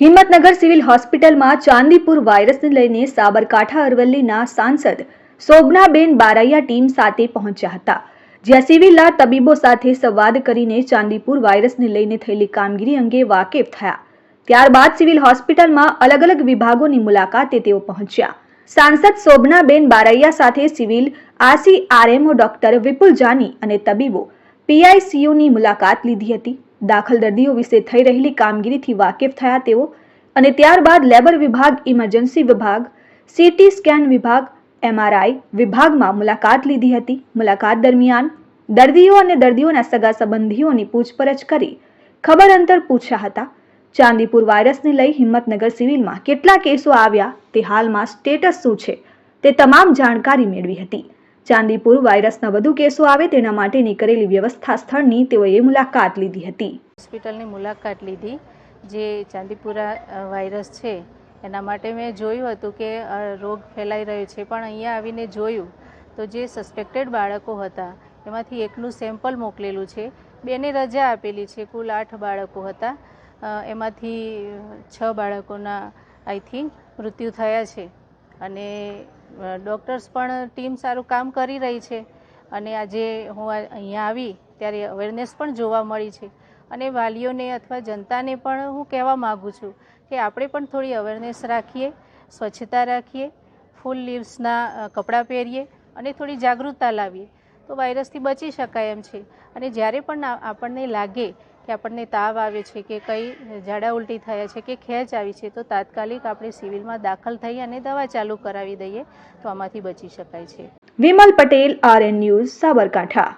Himmatnagar civil હોસ્પિટલમાં ચાંદીપુર વાયરસને લઈને સાબરકાંઠા અરવલ્લીના સાંસદ શોભનાબેન બારૈયા ટીમ સાથે પહોંચ્યા હતા, જ્યાં સિવિલના તબીબો સાથે સંવાદ કરીને ચાંદીપુર વાયરસને લઈને થયેલી કામગીરી અંગે વાકેફ થયા. ત્યારબાદ સિવિલ હોસ્પિટલમાં અલગ અલગ વિભાગોની મુલાકાતે તેઓ પહોંચ્યા. સાંસદ શોભનાબેન બારૈયા સાથે civil RC RMO doctor Vipul Jani અને તબીબો પીઆઈસીયુની મુલાકાત લીધી હતી. દાખલ દર્દીઓ વિશે થઈ રહેલી કામગીરીથી વાકેફ થયા તેઓ અને ત્યારબાદ લેબર વિભાગ, ઇમરજન્સી વિભાગ, સીટી સ્કેન વિભાગ, એમઆરઆઈ વિભાગમાં મુલાકાત લીધી હતી. મુલાકાત દરમિયાન દર્દીઓ અને દર્દીઓના સગા સંબંધીઓની પૂછપરછ કરી ખબર અંતર પૂછ્યા હતા. ચાંદીપુર વાયરસને લઈ હિંમતનગર સિવિલમાં કેટલા કેસો આવ્યા તે હાલમાં સ્ટેટસ શું છે તે તમામ જાણકારી મેળવી હતી. ચાંદીપુર વાયરસના વધુ કેસો આવે તેના માટેની કરેલી વ્યવસ્થા સ્થળની તેઓએ મુલાકાત લીધી હતી. હોસ્પિટલની મુલાકાત લીધી. જે ચાંદીપુરા વાયરસ છે, એના માટે મેં જોયું હતું કે રોગ ફેલાઈ રહ્યો છે, પણ અહીંયા આવીને જોયું તો જે સસ્પેક્ટેડ બાળકો હતા, એમાંથી એકનું સેમ્પલ મોકલેલું છે. બેને રજા આપેલી છે, કુલ આઠ બાળકો હતા. એમાંથી છ બાળકોના આઈ થિંક મૃત્યુ થયા છે. અને ડૉક્ટર્સ પણ ટીમ સારું કામ કરી રહી છે. અને આજે હું અહીંયા આવી, ત્યારે અવેરનેસ પણ જોવા મળી છે. અને વાલીઓને અથવા જનતાને પણ હું કહેવા માગું છું કે આપણે પણ થોડી અવેરનેસ રાખીએ, સ્વચ્છતા રાખીએ, ફૂલ લીવ્સના કપડાં પહેરીએ અને થોડી જાગૃતતા લાવીએ. તો વાયરસથી બચી શકાય એમ છે. અને જ્યારે પણ આપણને લાગે કે આપણને તાવ આવે છે કે કંઈ ઝાડા ઉલટી થયા છે કે ખેંચ આવી છે, તો તાત્કાલિક આપણે સિવિલમાં દાખલ થઈ અને દવા ચાલુ કરાવી દઈએ, તો આમાંથી બચી શકાય છે. Vimal Patel, RN news, Sabarkantha.